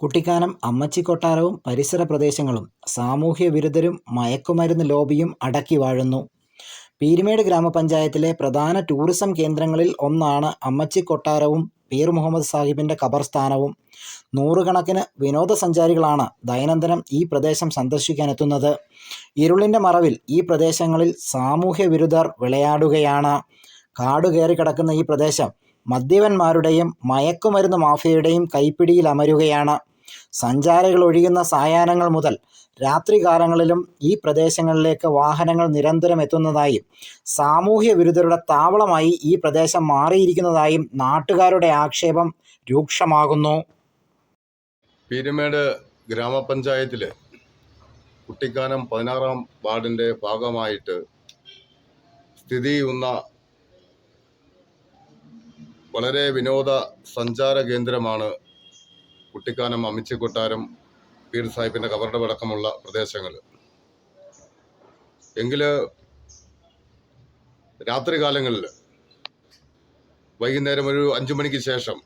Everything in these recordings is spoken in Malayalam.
കുട്ടിക്കാനം അമ്മച്ചിക്കൊട്ടാരവും പരിസര പ്രദേശങ്ങളും സാമൂഹ്യ വിരുദ്ധരും മയക്കുമരുന്ന് ലോബിയും അടക്കി വാഴുന്നു. പീരുമേട് ഗ്രാമപഞ്ചായത്തിലെ പ്രധാന ടൂറിസം കേന്ദ്രങ്ങളിൽ ഒന്നാണ് അമ്മച്ചിക്കൊട്ടാരവും പീർ മുഹമ്മദ് സാഹിബിന്റെ ഖബർസ്ഥാനവും. നൂറുകണക്കിന് വിനോദസഞ്ചാരികളാണ് ദൈനംദിനം ഈ പ്രദേശം സന്ദർശിക്കാനെത്തുന്നത്. ഇരുളിന്റെ മറവിൽ ഈ പ്രദേശങ്ങളിൽ സാമൂഹ്യ വിരുദ്ധർ വിളയാടുകയാണ്. കാടുകയറിക്കിടക്കുന്ന ഈ പ്രദേശം മദ്യപന്മാരുടെയും മയക്കുമരുന്ന് മാഫിയയുടെയും കൈപ്പിടിയിലമരുകയാണ്. സഞ്ചാരികളൊഴിയുന്ന സായാഹ്നങ്ങൾ മുതൽ രാത്രികാലങ്ങളിലും ഈ പ്രദേശങ്ങളിലേക്ക് വാഹനങ്ങൾ നിരന്തരം എത്തുന്നതായും സാമൂഹ്യ വിരുദ്ധരുടെ താവളമായി ഈ പ്രദേശം മാറിയിരിക്കുന്നതായും നാട്ടുകാരുടെ ആക്ഷേപം രൂക്ഷമാകുന്നു. പീരുമേട് ഗ്രാമപഞ്ചായത്തിൽ കുട്ടിക്കാനം പതിനാറാം വാർഡിന്റെ ഭാഗമായിട്ട് സ്ഥിതി ചെയ്യുന്ന വളരെ വിനോദ സഞ്ചാര കേന്ദ്രമാണ് കുട്ടിക്കാനം അമിച്ചി കൊട്ടാരം പീർ സാഹിബിന്റെ കവറുടെ അടക്കമുള്ള പ്രദേശങ്ങൾ. എങ്കിൽ രാത്രികാലങ്ങളിൽ വൈകുന്നേരം ഒരു അഞ്ചു മണിക്ക് ശേഷം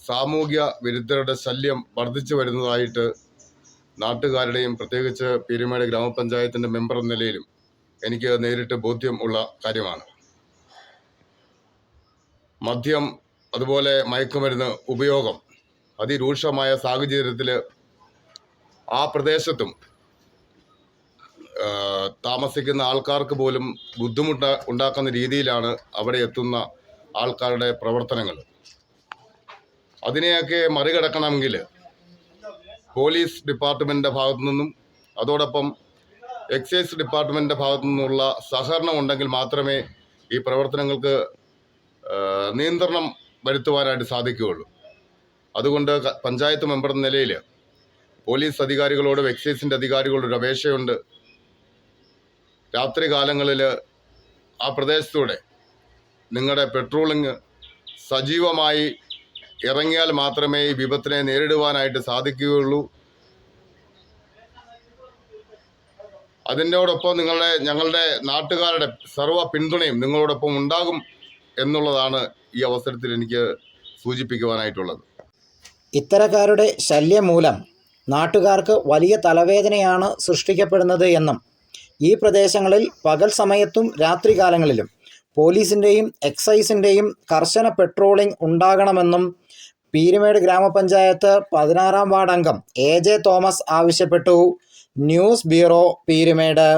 സാമൂഹ്യ വിരുദ്ധരുടെ ശല്യം വർദ്ധിച്ചു വരുന്നതായിട്ട് നാട്ടുകാരുടെയും പ്രത്യേകിച്ച് പീരുമേട് ഗ്രാമപഞ്ചായത്തിന്റെ മെമ്പർ എന്ന നിലയിലും എനിക്ക് നേരിട്ട് ബോധ്യം ഉള്ള കാര്യമാണ്. മദ്യം അതുപോലെ മയക്കുമരുന്ന് ഉപയോഗം അതിരൂക്ഷമായ സാഹചര്യത്തിൽ ആ പ്രദേശത്തും താമസിക്കുന്ന ആൾക്കാർക്ക് പോലും ബുദ്ധിമുട്ട് ഉണ്ടാക്കുന്ന രീതിയിലാണ് അവിടെ എത്തുന്ന ആൾക്കാരുടെ പ്രവർത്തനങ്ങൾ. അതിനെയൊക്കെ മറികടക്കണമെങ്കിൽ പോലീസ് ഡിപ്പാർട്ട്മെന്റിന്റെ ഭാഗത്തു നിന്നും അതോടൊപ്പം എക്സൈസ് ഡിപ്പാർട്ട്മെന്റിന്റെ ഭാഗത്തു നിന്നുള്ള സഹകരണം ഉണ്ടെങ്കിൽ മാത്രമേ ഈ പ്രവർത്തനങ്ങൾക്ക് നിയന്ത്രണം വരുത്തുവാനായിട്ട് സാധിക്കുകയുള്ളൂ. അതുകൊണ്ട് പഞ്ചായത്ത് മെമ്പർ എന്ന നിലയിൽ പോലീസ് അധികാരികളോട് എക്സൈസിന്റെ അധികാരികളോട് ഒരു അപേക്ഷയുണ്ട്. രാത്രി കാലങ്ങളിൽ ആ പ്രദേശത്തൂടെ നിങ്ങളുടെ പെട്രോളിങ് സജീവമായി ഇറങ്ങിയാൽ മാത്രമേ ഈ വിപത്തിനെ നേരിടുവാനായിട്ട് സാധിക്കുകയുള്ളൂ. അതിനോടൊപ്പം നിങ്ങളുടെ ഞങ്ങളുടെ നാട്ടുകാരുടെ സർവ പിന്തുണയും നിങ്ങളോടൊപ്പം ഉണ്ടാകും എന്നുള്ളതാണ് ഈ അവസരത്തിൽ എനിക്ക് സൂചിപ്പിക്കുവാനായിട്ടുള്ളത്. ഇത്തരക്കാരുടെ ശല്യം മൂലം നാട്ടുകാർക്ക് വലിയ തലവേദനയാണ് സൃഷ്ടിക്കപ്പെടുന്നത് എന്നും ഈ പ്രദേശങ്ങളിൽ പകൽ സമയത്തും രാത്രികാലങ്ങളിലും പോലീസിന്റെയും എക്സൈസിന്റെയും കർശന പെട്രോളിംഗ് ഉണ്ടാകണമെന്നും പീരുമേട് ഗ്രാമപഞ്ചായത്ത് പതിനാറാം വാർഡ് അംഗം എ ജെ തോമസ് ആവശ്യപ്പെട്ടു. News bureau Peermade.